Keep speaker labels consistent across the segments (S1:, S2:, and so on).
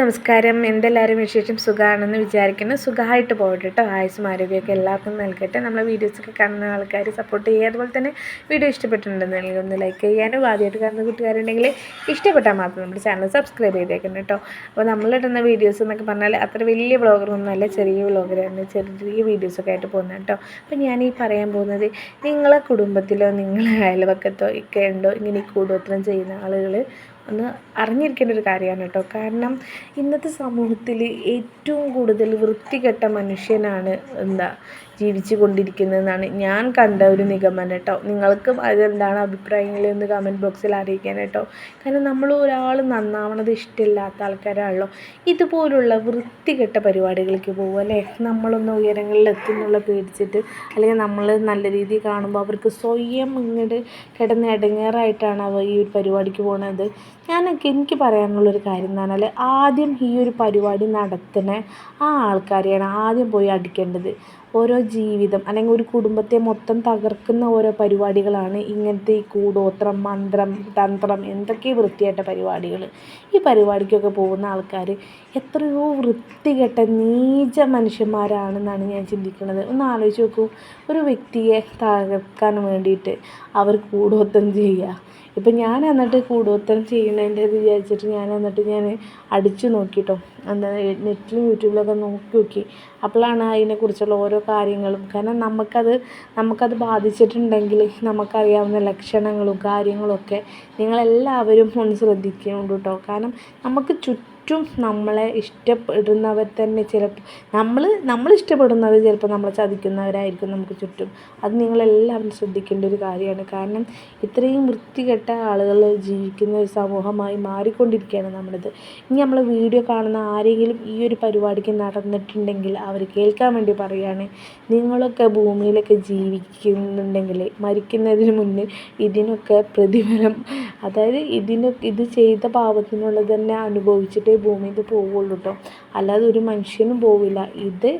S1: നമസ്കാരം. എന്തെല്ലാവരും വിശേഷം സുഖമാണെന്ന് വിചാരിക്കുന്നു. സുഖമായിട്ട് പോകട്ടെ കേട്ടോ. ആയുസും ആരോഗ്യമൊക്കെ എല്ലാവർക്കും നൽകട്ടെ. നമ്മളെ വീഡിയോസൊക്കെ കാണുന്ന ആൾക്കാർ സപ്പോർട്ട് ചെയ്യുക. അതുപോലെ തന്നെ വീഡിയോ ഇഷ്ടപ്പെട്ടിട്ടുണ്ടെന്നുണ്ടെങ്കിൽ ഒന്ന് ലൈക്ക് ചെയ്യാനും ആദ്യമായിട്ട് കാണുന്ന കൂട്ടുകാരുണ്ടെങ്കിൽ ഇഷ്ടപ്പെട്ടാൽ മാത്രം നമ്മുടെ ചാനൽ സബ്സ്ക്രൈബ് ചെയ്തേക്കണം കേട്ടോ. അപ്പോൾ നമ്മളിടുന്ന വീഡിയോസ് എന്നൊക്കെ പറഞ്ഞാൽ അത്ര വലിയ വ്ളോഗറൊന്നുമല്ല ചെറിയ ബ്ലോഗറാണ് ചെറിയ വീഡിയോസൊക്കെ ആയിട്ട് പോകുന്നത് കേട്ടോ. അപ്പോൾ ഞാൻ ഈ പറയാൻ പോകുന്നത് നിങ്ങളെ കുടുംബത്തിലോ നിങ്ങളെ അയൽവക്കത്തോ ഒക്കെ ഉണ്ടോ ഇങ്ങനെ ഈ കൂടോത്രം ചെയ്യുന്ന ആളുകൾ ഒന്ന് അറിഞ്ഞിരിക്കേണ്ട ഒരു കാര്യമാണ് കേട്ടോ. കാരണം ഇന്നത്തെ സമൂഹത്തിൽ ഏറ്റവും കൂടുതൽ വൃത്തികെട്ട മനുഷ്യനാണ് എന്താ ജീവിച്ചു കൊണ്ടിരിക്കുന്നതെന്നാണ് ഞാൻ കണ്ട ഒരു നിഗമനം കേട്ടോ. നിങ്ങൾക്കും അതെന്താണ് അഭിപ്രായങ്ങൾ എന്ന് കമന്റ് ബോക്സിൽ അറിയിക്കാൻ കേട്ടോ. കാരണം നമ്മൾ ഒരാൾ നന്നാവണത് ഇഷ്ടമില്ലാത്ത ആൾക്കാരാണല്ലോ. ഇതുപോലുള്ള വൃത്തികെട്ട പരിപാടികൾക്ക് പോകും അല്ലേ? നമ്മളൊന്ന് ഉയരങ്ങളിൽ എത്തുന്നുള്ള പേടിച്ചിട്ട് അല്ലെങ്കിൽ നമ്മൾ നല്ല രീതിയിൽ കാണുമ്പോൾ അവർക്ക് സ്വയം ഇങ്ങോട്ട് കിടന്ന് ഇടങ്ങേറായിട്ടാണ് അവർ ഈ ഒരു പരിപാടിക്ക് പോകുന്നത് ഞാനൊക്കെ എനിക്ക് പറയാനുള്ളൊരു കാര്യം എന്ന് പറഞ്ഞാൽ ആദ്യം ഈ ഒരു പരിപാടി നടത്തുന്ന ആ ആൾക്കാരെയാണ് ആദ്യം പോയി അടിക്കേണ്ടത്. ഓരോ ജീവിതം അല്ലെങ്കിൽ ഒരു കുടുംബത്തെ മൊത്തം തകർക്കുന്ന ഓരോ പരിപാടികളാണ് ഇങ്ങനത്തെ ഈ കൂടോത്രം മന്ത്രം തന്ത്രം എന്തൊക്കെ വൃത്തികെട്ട പരിപാടികൾ ഈ പരിപാടിക്കൊക്കെ പോകുന്ന ആൾക്കാർ എത്രയോ വൃത്തികെട്ട നീച മനുഷ്യന്മാരാണെന്നാണ് ഞാൻ ചിന്തിക്കുന്നത് ഒന്ന് ആലോചിച്ച് നോക്കൂ. ഒരു വ്യക്തിയെ തകർക്കാൻ വേണ്ടിയിട്ട് അവർ കൂടോത്രം ചെയ്യുക ഇപ്പം ഞാൻ എന്നിട്ട് കൂടോത്രം ചെയ്യണതിന്റെ ഇത് വിചാരിച്ചിട്ട് ഞാൻ എന്നിട്ട് ഞാൻ അടിച്ചു നോക്കിയിട്ടോ എന്താ നെറ്റിലും യൂട്യൂബിലൊക്കെ നോക്കി നോക്കി. അപ്പോഴാണ് അതിനെക്കുറിച്ചുള്ള ഓരോ കാര്യങ്ങളും. കാരണം നമുക്കത് നമുക്കത് ബാധിച്ചിട്ടുണ്ടെങ്കിൽ നമുക്കറിയാവുന്ന ലക്ഷണങ്ങളും കാര്യങ്ങളൊക്കെ നിങ്ങളെല്ലാവരും ഒന്ന് ശ്രദ്ധിക്കുന്നുണ്ട് കേട്ടോ കാരണം നമുക്ക് ചുറ്റും ചുറ്റും നമ്മളെ ഇഷ്ടപ്പെടുന്നവർ തന്നെ ചിലപ്പോൾ നമ്മൾ നമ്മൾ ഇഷ്ടപ്പെടുന്നവർ ചിലപ്പോൾ നമ്മളെ ചതിക്കുന്നവരായിരിക്കും നമുക്ക് ചുറ്റും. അത് നിങ്ങളെല്ലാവരും ശ്രദ്ധിക്കേണ്ട ഒരു കാര്യമാണ്. കാരണം ഇത്രയും വൃത്തികെട്ട ആളുകൾ ജീവിക്കുന്ന ഒരു സമൂഹമായി മാറിക്കൊണ്ടിരിക്കുകയാണ് നമ്മളിത്. ഇനി നമ്മൾ വീഡിയോ കാണുന്ന ആരെങ്കിലും ഈ ഒരു പരിപാടിക്ക് നടന്നിട്ടുണ്ടെങ്കിൽ അവർ കേൾക്കാൻ വേണ്ടി പറയുകയാണ് നിങ്ങളൊക്കെ ഭൂമിയിലൊക്കെ ജീവിക്കുന്നുണ്ടെങ്കിൽ മരിക്കുന്നതിന് മുന്നേ ഇതിനൊക്കെ പ്രതിഫലം അതായത് ഇതിന് ഇത് ചെയ്ത പാപത്തിനുള്ളത് തന്നെ അനുഭവിച്ചിട്ട് മാത്രമേ ഭൂമിയിൽ പോവുള്ളൂ കേട്ടോ അല്ലാതെ ഒരു മനുഷ്യനും പോവില്ല. ഇത്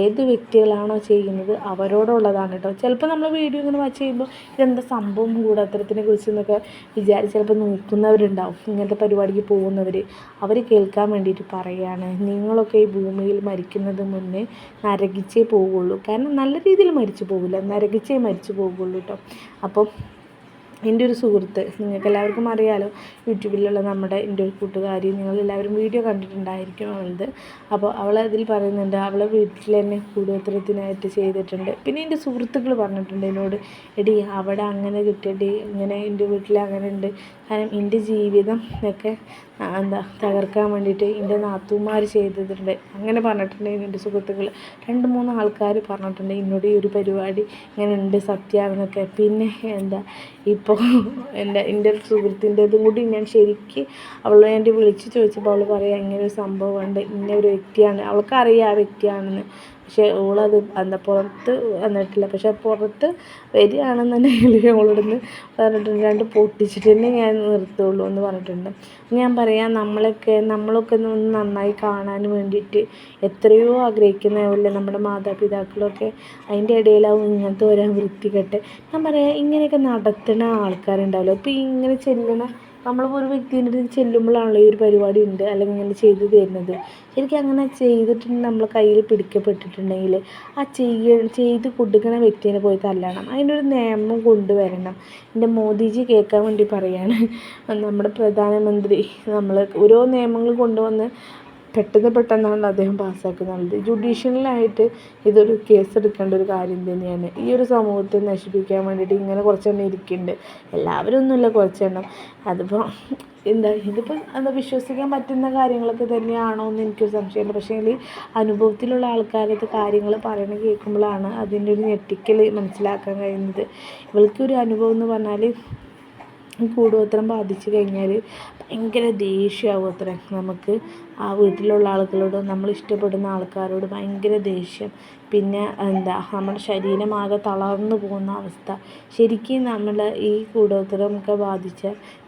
S1: ഏത് വ്യക്തികളാണോ ചെയ്യുന്നത് അവരോടുള്ളതാണ് കേട്ടോ ചിലപ്പോൾ നമ്മൾ വീഡിയോ ഇങ്ങനെ വാച്ച് ചെയ്യുമ്പോൾ ഇതെന്താ സംഭവം കൂടാത്തരത്തിനെ കുറിച്ച് എന്നൊക്കെ വിചാരിച്ച് ചിലപ്പോൾ നോക്കുന്നവരുണ്ടാവും. ഇങ്ങനത്തെ പരിപാടിക്ക് പോകുന്നവർ അവർ കേൾക്കാൻ വേണ്ടിയിട്ട് പറയുകയാണ് നിങ്ങളൊക്കെ ഈ ഭൂമിയിൽ മരിക്കുന്നത് മുന്നേ നരകിച്ചേ പോവുള്ളൂ കാരണം നല്ല രീതിയിൽ മരിച്ചു പോവില്ല. നരകിച്ചേ മരിച്ചു പോകുള്ളൂ കേട്ടോ അപ്പം എന്റെ ഒരു സുഹൃത്ത് നിങ്ങൾക്ക് എല്ലാവർക്കും അറിയാലോ യൂട്യൂബിലുള്ള നമ്മുടെ എന്റെ ഒരു കൂട്ടുകാരി നിങ്ങളെല്ലാവരും വീഡിയോ കണ്ടിട്ടുണ്ടായിരിക്കും അവളത്. അപ്പോൾ അവൾ അതിൽ പറയുന്നുണ്ട് അവളെ വീട്ടിൽ തന്നെ കൂടോത്രത്തിനായിട്ട് ചെയ്തിട്ടുണ്ട്. പിന്നെ എന്റെ സുഹൃത്തുക്കൾ പറഞ്ഞിട്ടുണ്ട് എന്നോട് എടി അവിടെ അങ്ങനെ കിട്ടിയടി ഇങ്ങനെ എന്റെ വീട്ടിൽ അങ്ങനെ ഉണ്ട്. കാരണം എന്റെ ജീവിതം ഒക്കെ എന്താ തകർക്കാൻ വേണ്ടിയിട്ട് എന്റെ നാത്തൂമാർ ചെയ്തിട്ടുണ്ട് അങ്ങനെ പറഞ്ഞിട്ടുണ്ട് എന്റെ സുഹൃത്തുക്കൾ രണ്ട് മൂന്ന് ആൾക്കാർ പറഞ്ഞിട്ടുണ്ട് എന്നോട് ഈ ഒരു പരിപാടി ഇങ്ങനെ ഉണ്ട് സത്യാവെന്നൊക്കെ പിന്നെ എന്താ ഇപ്പോൾ എന്റെ എന്റെ ഒരു സുഹൃത്തിന്റെതും കൂടി ഞാൻ ശരിക്ക് അവളെ എന്റെ വിളിച്ച് ചോദിച്ചപ്പോൾ അവൾ പറയാം ഇങ്ങനെ ഒരു സംഭവമുണ്ട് ഇന്ന ഒരു വ്യക്തിയാണ് അവൾക്കറിയാം ആ വ്യക്തിയാണെന്ന്. പക്ഷേ ഓളത് എന്താ പുറത്ത് വന്നിട്ടില്ല. പക്ഷേ പുറത്ത് വരികയാണെന്നുണ്ടെങ്കിൽ ഓളോടൊന്ന് പറഞ്ഞിട്ടുണ്ട്. രണ്ട് പൊട്ടിച്ചിട്ട് തന്നെ ഞാൻ നിർത്തുള്ളൂ എന്ന് പറഞ്ഞിട്ടുണ്ട്. ഞാൻ പറയാം നമ്മളൊക്കെ നമ്മളൊക്കെ ഒന്ന് നന്നായി കാണാൻ വേണ്ടിയിട്ട് എത്രയോ ആഗ്രഹിക്കുന്നതല്ലേ നമ്മുടെ മാതാപിതാക്കളൊക്കെ അതിന്റെ ഇടയിലാവും ഇങ്ങനത്തെ ഓരോ വൃത്തികെട്ട്. ഞാൻ പറയാം ഇങ്ങനെയൊക്കെ നടത്തുന്ന ആൾക്കാരുണ്ടാവില്ല? ഇപ്പം ഇങ്ങനെ ചെല്ലണ നമ്മളിപ്പോൾ ഒരു വ്യക്തിന്റെ അടുത്ത് ചെല്ലുമ്പോഴാണല്ലോ ഈ ഒരു പരിപാടി ഉണ്ട് അല്ലെങ്കിൽ ഇങ്ങനെ ചെയ്തു തരുന്നത്. ശരിക്കും അങ്ങനെ ചെയ്തിട്ട് നമ്മളെ കയ്യിൽ പിടിക്കപ്പെട്ടിട്ടുണ്ടെങ്കിൽ ആ ചെയ്യ ചെയ്ത് കൊടുക്കുന്ന വ്യക്തിനെ പോയി തല്ലണം. അതിനൊരു നിയമം കൊണ്ടുവരണം. എന്റെ മോദിജി കേൾക്കാൻ വേണ്ടി പറയാണ്. നമ്മുടെ പ്രധാനമന്ത്രി നമ്മൾ ഓരോ നിയമങ്ങൾ കൊണ്ടുവന്ന് പെട്ടെന്ന് പെട്ടെന്നാണ് അദ്ദേഹം പാസ്സാക്കുന്നത്. ജുഡീഷ്യലായിട്ട് ഇതൊരു കേസെടുക്കേണ്ട ഒരു കാര്യം തന്നെയാണ്. ഈ ഒരു സമൂഹത്തെ നശിപ്പിക്കാൻ വേണ്ടിയിട്ട് ഇങ്ങനെ കുറച്ചെണ്ണം ഇരിക്കുന്നുണ്ട്. എല്ലാവരും ഒന്നുമില്ല കുറച്ചെണ്ണം അതിപ്പോൾ എന്താ ഇതിപ്പോൾ എന്താ വിശ്വസിക്കാൻ പറ്റുന്ന കാര്യങ്ങളൊക്കെ തന്നെയാണോ എന്ന് എനിക്കൊരു സംശയമുണ്ട്. പക്ഷേ ഈ അനുഭവത്തിലുള്ള ആൾക്കാരത് കാര്യങ്ങൾ പറയണ കേൾക്കുമ്പോഴാണ് അതിന്റെ ഒരു ഞെട്ടിക്കൽ മനസ്സിലാക്കാൻ കഴിയുന്നത്. ഇവൾക്കൊരു അനുഭവം എന്ന് പറഞ്ഞാൽ കൂടോത്രം ബാധിച്ചു കഴിഞ്ഞാൽ ഭയങ്കര ദേഷ്യമാവും അത്ര. നമുക്ക് ആ വീട്ടിലുള്ള ആളുകളോട് നമ്മൾ ഇഷ്ടപ്പെടുന്ന ആൾക്കാരോട് ഭയങ്കര ദേഷ്യം. പിന്നെ എന്താ നമ്മുടെ ശരീരമാകെ തളർന്നു പോകുന്ന അവസ്ഥ. ശരിക്കും നമ്മൾ ഈ കൂടോത്രമൊക്കെ ബാധിച്ച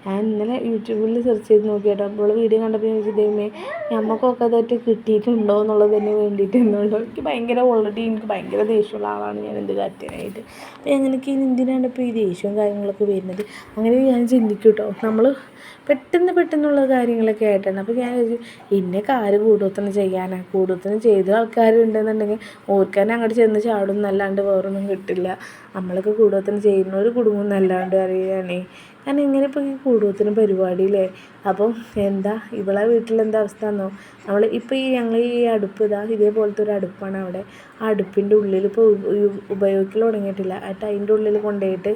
S1: ഞാൻ ഇന്നലെ യൂട്യൂബിൽ സെർച്ച് ചെയ്ത് നോക്കിയിട്ട് അപ്പോൾ വീഡിയോ കണ്ടപ്പോൾ ഞാൻ ദൈവമേ നമുക്കൊക്കെ അതൊക്കെ കിട്ടിയിട്ടുണ്ടോ എന്നുള്ളതിന് വേണ്ടിയിട്ട് എന്നുള്ളൂ എനിക്ക് ഭയങ്കര ഓൾറെഡി എനിക്ക് ഭയങ്കര ദേഷ്യമുള്ള ആളാണ് ഞാൻ എന്ത് കാര്യത്തിനായിട്ട് അപ്പോൾ എനിക്ക് എന്തിനാണ് ഇപ്പോൾ ഈ ദേഷ്യവും കാര്യങ്ങളൊക്കെ വരുന്നത്? അങ്ങനെ ഞാൻ ചിന്തിക്കും കേട്ടോ നമ്മൾ പെട്ടെന്ന് പെട്ടെന്നുള്ള കാര്യങ്ങളൊക്കെ ആയിട്ടാണ്. അപ്പോൾ ഞാൻ ഇന്നൊക്കെ ആര് കൂടുതലും ചെയ്യാനാണ് കൂടുതൽ ചെയ്ത ആൾക്കാരുണ്ടെന്നുണ്ടെങ്കിൽ ഓർക്കാൻ അങ്ങോട്ട് ചെന്ന് ചാടും എന്നല്ലാണ്ട് വേറൊന്നും കിട്ടില്ല. നമ്മളൊക്കെ കൂടുതലും ചെയ്യുന്നവർ കുടുംബം എന്നല്ലാണ്ട് അറിയുകയാണേ കാരണം ഇങ്ങനെ ഇപ്പോൾ ഈ കുടുംബത്തിന് പരിപാടിയില്ലേ? അപ്പം എന്താ? ഇവളെ വീട്ടിലെന്താ അവസ്ഥ എന്നോ? നമ്മൾ ഇപ്പോൾ ഈ ഞങ്ങൾ ഈ അടുപ്പ് ഇതാ ഇതേപോലത്തെ ഒരു അടുപ്പാണ് അവിടെ. ആ അടുപ്പിന്റെ ഉള്ളിൽ ഇപ്പോൾ ഉപയോഗിക്കൽ തുടങ്ങിയിട്ടില്ല. എന്നിട്ട് അതിന്റെ ഉള്ളിൽ കൊണ്ടുപോയിട്ട്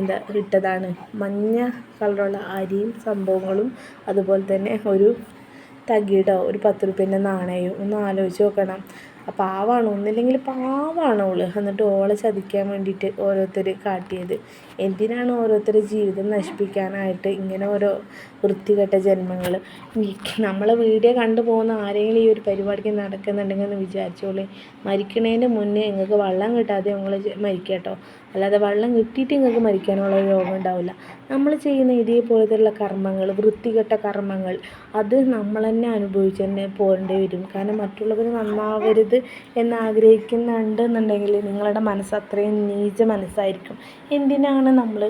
S1: എന്താ ഇട്ടതാണ്. മഞ്ഞ കളറുള്ള അരിയും സംഭവങ്ങളും അതുപോലെ തന്നെ ഒരു തകിടോ ഒരു പത്ത് റുപ്യേന്റെ നാണയവും ഒന്ന് ആലോചിച്ച് നോക്കണം. പാവമാണ് ഒന്നില്ലെങ്കിൽ പാവാണ് അവൾ എന്നിട്ട് ഓളെ ചതിക്കാൻ വേണ്ടിയിട്ട് ഓരോരുത്തർ കാട്ടിയത്. എന്തിനാണ് ഓരോരുത്തരുടെ ജീവിതം നശിപ്പിക്കാനായിട്ട് ഇങ്ങനെ ഓരോ വൃത്തികെട്ട ജന്മങ്ങൾ നമ്മളെ വീഡിയോ കണ്ടു പോകുന്ന ആരെങ്കിലും ഈ ഒരു പരിപാടിക്ക് നടക്കുന്നുണ്ടെങ്കിൽ എന്ന് വിചാരിച്ചോളി. മരിക്കണേന്റെ മുന്നേ നിങ്ങൾക്ക് വെള്ളം കിട്ടാതെ നിങ്ങൾ മരിക്കട്ടോ. അല്ലാതെ വെള്ളം കിട്ടിയിട്ട് നിങ്ങൾക്ക് മരിക്കാനുള്ള യോഗം ഉണ്ടാവില്ല. നമ്മൾ ചെയ്യുന്ന ഇതേപോലത്തെയുള്ള കർമ്മങ്ങൾ വൃത്തികെട്ട കർമ്മങ്ങൾ അത് നമ്മൾ തന്നെ അനുഭവിച്ച് തന്നെ പോരേണ്ടി വരും. കാരണം മറ്റുള്ളവർ നന്നാവരുത് എന്ന് ആഗ്രഹിക്കുന്നുണ്ടെന്നുണ്ടെങ്കിൽ നിങ്ങളുടെ മനസ്സ് അത്രയും നീച മനസ്സായിരിക്കും. എന്തിനാണ് നമ്മൾ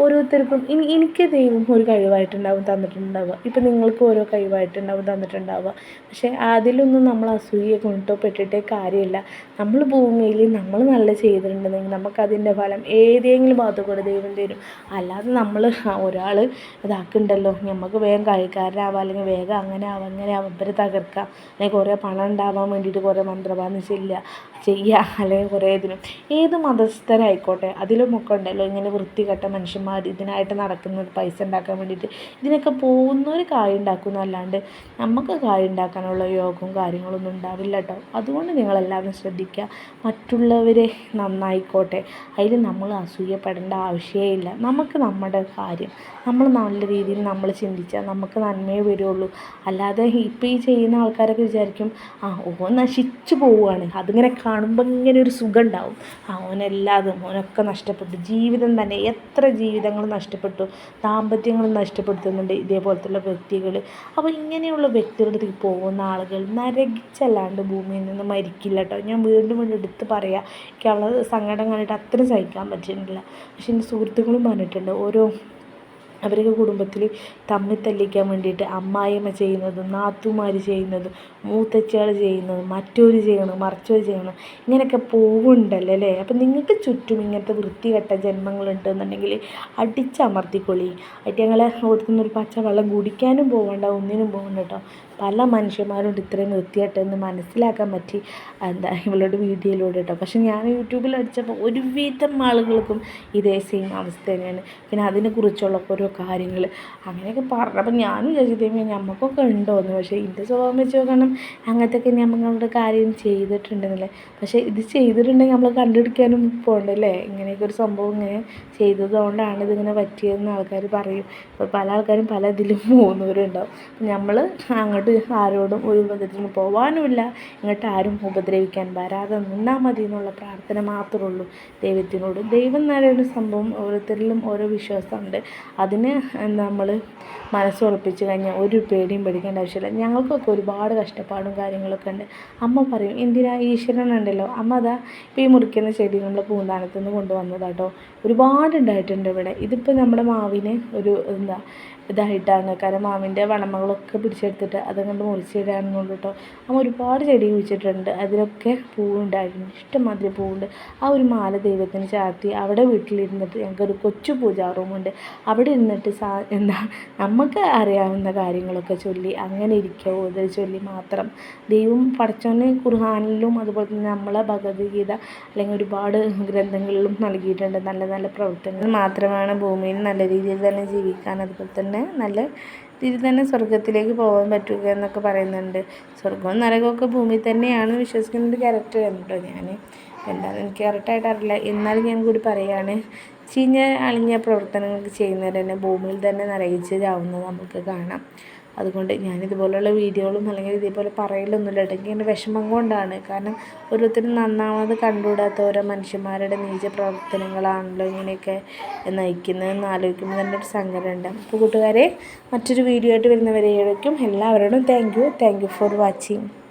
S1: ഓരോരുത്തർക്കും എനിക്ക് ദൈവം ഒരു കഴിവായിട്ടുണ്ടാവും തന്നിട്ടുണ്ടാവുക. ഇപ്പം നിങ്ങൾക്ക് ഓരോ കഴിവായിട്ടുണ്ടാവും തന്നിട്ടുണ്ടാവുക. പക്ഷേ അതിലൊന്നും നമ്മൾ അസൂയ കൊണ്ടോ പെട്ടിട്ടേ കാര്യമില്ല. നമ്മൾ ഭൂമിയിൽ നമ്മൾ നല്ല ചെയ്തിട്ടുണ്ടെങ്കിൽ നമുക്കതിന്റെ ഫലം ഏതെങ്കിലും ഭാഗത്തു കൂടെ ദൈവം തരും. അല്ലാതെ നമ്മൾ ഒരാൾ ഇതാക്കുന്നുണ്ടല്ലോ നമുക്ക് വേഗം കഴിക്കാരനാവാം അല്ലെങ്കിൽ വേഗം അങ്ങനെ ആവാം അങ്ങനെ ആവാം ഇവരെ തകർക്കാം. അല്ലെങ്കിൽ കുറേ പണം ഉണ്ടാവാൻ വേണ്ടിയിട്ട് കുറേ മന്ത്രവാദം ചെല്ലുക ചെയ്യുക അല്ലെങ്കിൽ കുറേ ഇതിനും. ഏത് മതസ്ഥരായിക്കോട്ടെ അതിലുമൊക്കെ ഉണ്ടല്ലോ ഇങ്ങനെ വൃത്തികെട്ട മനുഷ്യന്മാർ ഇതിനായിട്ട് നടക്കുന്നത് പൈസ ഉണ്ടാക്കാൻ വേണ്ടിയിട്ട്. ഇതിനൊക്കെ പോകുന്നവർ കായ് ഉണ്ടാക്കുന്നു അല്ലാണ്ട് നമുക്ക് കായ് ഉണ്ടാക്കാനുള്ള യോഗവും കാര്യങ്ങളൊന്നും ഉണ്ടാവില്ല കേട്ടോ അതുകൊണ്ട് നിങ്ങളെല്ലാവരും ശ്രദ്ധിക്കുക മറ്റുള്ളവരെ നന്നായിക്കോട്ടെ. അതിൽ നമ്മൾ അസൂയപ്പെടേണ്ട ആവശ്യമേ ഇല്ല. നമുക്ക് നമ്മുടെ കാര്യം നമ്മൾ നല്ല രീതിയിൽ നമ്മൾ ചിന്തിച്ചാൽ നമുക്ക് നന്മയെ വരുള്ളൂ. അല്ലാതെ ഇപ്പം ഈ ചെയ്യുന്ന ആൾക്കാരൊക്കെ വിചാരിക്കും ആ ഓ നശിച്ചു പോവുകയാണ് അതിങ്ങനെ കാണുമ്പോൾ ഇങ്ങനെ ഒരു സുഖം ഉണ്ടാവും ആ ഓനെല്ലാതും ഓനൊക്കെ നഷ്ടപ്പെട്ടു. ജീവിതം തന്നെ എത്ര ജീവിതങ്ങൾ നഷ്ടപ്പെട്ടു. ദാമ്പത്യങ്ങൾ നഷ്ടപ്പെടുത്തുന്നുണ്ട് ഇതേപോലത്തുള്ള വ്യക്തികൾ അപ്പോൾ ഇങ്ങനെയുള്ള വ്യക്തികളുടെ പോകുന്ന ആളുകൾ നരകിച്ചല്ലാണ്ട് ഭൂമിയിൽ നിന്ന് മരിക്കില്ല കേട്ടോ ഞാൻ വീണ്ടും വീണ്ടും എടുത്ത് പറയാം എനിക്ക് അവളെ സങ്കടം കണ്ടിട്ട് അത്രയും സഹിക്കാൻ പറ്റുന്നില്ല. പക്ഷെ എന്റെ സുഹൃത്തുക്കളും പറഞ്ഞിട്ടുണ്ട് ഓരോ അവരൊക്കെ കുടുംബത്തിൽ തമ്മിൽ തല്ലിക്കാൻ വേണ്ടിയിട്ട് അമ്മായിയമ്മ ചെയ്യുന്നതും നാത്തൂമാർ ചെയ്യുന്നതും മൂത്തച്ചികൾ ചെയ്യുന്നതും മറ്റൊരു ചെയ്യണം മറിച്ചൊരു ചെയ്യണം ഇങ്ങനെയൊക്കെ പോകുന്നുണ്ടല്ലോ അല്ലേ? അപ്പം നിങ്ങൾക്ക് ചുറ്റും ഇങ്ങനത്തെ വൃത്തികെട്ട ജന്മങ്ങളുണ്ടെന്നുണ്ടെങ്കിൽ അടിച്ചമർത്തിക്കൊള്ളി. അറ്റങ്ങളെ കൊടുക്കുന്നൊരു പച്ചവെള്ളം കുടിക്കാനും പോകണ്ട ഒന്നിനും പോകണ്ട കേട്ടോ. പല മനുഷ്യന്മാരുണ്ട് ഇത്രയും വൃത്തിയായിട്ടെന്ന് മനസ്സിലാക്കാൻ പറ്റി. എന്താ ഇവളുടെ വീഡിയോയിലൂടെ കേട്ടോ. പക്ഷെ ഞാൻ യൂട്യൂബിൽ അടിച്ചപ്പോൾ ഒരുവിധം ആളുകൾക്കും ഇതേ സെയിം അവസ്ഥ തന്നെയാണ്. പിന്നെ അതിനെക്കുറിച്ചുള്ള ഓരോ കാര്യങ്ങൾ അങ്ങനെയൊക്കെ പറഞ്ഞപ്പോൾ ഞാൻ വിചാരിച്ചതേ നമുക്കൊക്കെ ഉണ്ടോ എന്ന്? പക്ഷേ ഇതിന്റെ സ്വഭാവം വെച്ച് നോക്കണം അങ്ങനത്തെയൊക്കെ നമ്മളുടെ കാര്യം ചെയ്തിട്ടുണ്ടെന്നല്ലേ? പക്ഷേ ഇത് ചെയ്തിട്ടുണ്ടെങ്കിൽ നമ്മൾ കണ്ടുപിടിക്കാനും പോകണ്ടല്ലേ ഇങ്ങനെയൊക്കെ ഒരു സംഭവം ഇങ്ങനെ ചെയ്തതുകൊണ്ടാണ് ഇതിങ്ങനെ പറ്റിയതെന്ന് ആൾക്കാർ പറയും. പല ആൾക്കാരും പല ഇതിലും പോകുന്നവരുണ്ടാവും. നമ്മൾ അങ്ങോട്ട് ആരോടും ഒരു ഉപദ്രവത്തിന് പോകാനുമില്ല ഇങ്ങോട്ട് ആരും ഉപദ്രവിക്കാൻ വരാതെ നിന്നാൽ മതി എന്നുള്ള പ്രാർത്ഥന മാത്രമേ ഉള്ളൂ. ദൈവത്തിനോട് ദൈവം എന്ന് പറയുന്ന സംഭവം ഓരോരുത്തരിലും ഓരോ വിശ്വാസമുണ്ട്. അതിന് നമ്മൾ മനസ്സുറപ്പിച്ച് കഴിഞ്ഞാൽ ഒരു പേടിയും പേടിക്കേണ്ട ആവശ്യമില്ല. ഞങ്ങൾക്കൊക്കെ ഒരുപാട് കഷ്ടപ്പാടും കാര്യങ്ങളൊക്കെ ഉണ്ട്. അമ്മ പറയും എന്തിനാ ഈശ്വരനുണ്ടല്ലോ അമ്മ അതാ ഇപ്പോൾ ഈ മുറിക്കുന്ന ചെടി നമ്മൾ പൂന്താനത്ത് നിന്ന് കൊണ്ടുവന്നതാട്ടോ ഒരുപാട് ഉണ്ടായിട്ടുണ്ട് ഇവിടെ. ഇതിപ്പോൾ നമ്മുടെ മാവിന് ഒരു എന്താ ഇതായിട്ടാണ്. കാരണം മാവിന്റെ വളമകളൊക്കെ പിടിച്ചെടുത്തിട്ട് അതുകൊണ്ട് മുറിച്ചിടാണെന്നുള്ളൂ കേട്ടോ അമ്മ ഒരുപാട് ചെടി കുഴിച്ചിട്ടുണ്ട് അതിലൊക്കെ പൂവുണ്ടായിരുന്നു. ഇഷ്ടംമാതിരി പൂവുണ്ട്. ആ ഒരു മാല ദൈവത്തിന് ചാർത്തി അവിടെ വീട്ടിലിരുന്നിട്ട് ഞങ്ങൾക്കൊരു കൊച്ചു പൂജാ റൂമുണ്ട്. അവിടെ ഇരുന്നിട്ട് സാ എന്താ നമുക്ക് അറിയാവുന്ന കാര്യങ്ങളൊക്കെ ചൊല്ലി അങ്ങനെ ഇരിക്കുക ഓതൽ ചൊല്ലി മാത്രം. ദൈവം പഠിച്ചോണ്ട് ഖുർഹാനിലും അതുപോലെ തന്നെ നമ്മളെ ഭഗവത്ഗീത അല്ലെങ്കിൽ ഒരുപാട് ഗ്രന്ഥങ്ങളിലും നൽകിയിട്ടുണ്ട്. നല്ല നല്ല പ്രവർത്തനങ്ങൾ മാത്രമാണ് ഭൂമിയിൽ നല്ല രീതിയിൽ തന്നെ ജീവിക്കാൻ അതുപോലെ തന്നെ നല്ല ഇതിൽ തന്നെ സ്വർഗത്തിലേക്ക് പോകാൻ പറ്റുക എന്നൊക്കെ പറയുന്നുണ്ട്. സ്വർഗവും നരകമൊക്കെ ഭൂമി തന്നെയാണ് ഒരു ക്യാരക്ടർ കേട്ടോ ഞാൻ എന്താണെന്ന് എനിക്ക് കറക്റ്റായിട്ട് അറിയില്ല. എന്നാലും ഞാൻ കൂടി പറയുകയാണ് ചീഞ്ഞ അളിഞ്ഞ പ്രവർത്തനങ്ങൾ ചെയ്യുന്നവർ തന്നെ ഭൂമിയിൽ തന്നെ നിറയിച്ചതാവുന്നത് നമുക്ക് കാണാം. അതുകൊണ്ട് ഞാനിതുപോലെയുള്ള വീഡിയോകളും അല്ലെങ്കിൽ ഇതേപോലെ പറയലൊന്നുമില്ല. ഇടയ്ക്ക് എന്റെ വിഷമം കൊണ്ടാണ്. കാരണം ഓരോരുത്തരും നന്നാവാതെ കണ്ടുകൂടാത്ത ഓരോ മനുഷ്യന്മാരുടെ നീച പ്രവർത്തനങ്ങളാണല്ലോ ഇങ്ങനെയൊക്കെ നയിക്കുന്നതെന്ന് ആലോചിക്കുമ്പോൾ തന്നെ ഒരു സങ്കടമുണ്ട്. അപ്പോൾ കൂട്ടുകാരെ മറ്റൊരു വീഡിയോ ആയിട്ട് വരുന്നവരേക്കും എല്ലാവരോടും thank you thank you for watching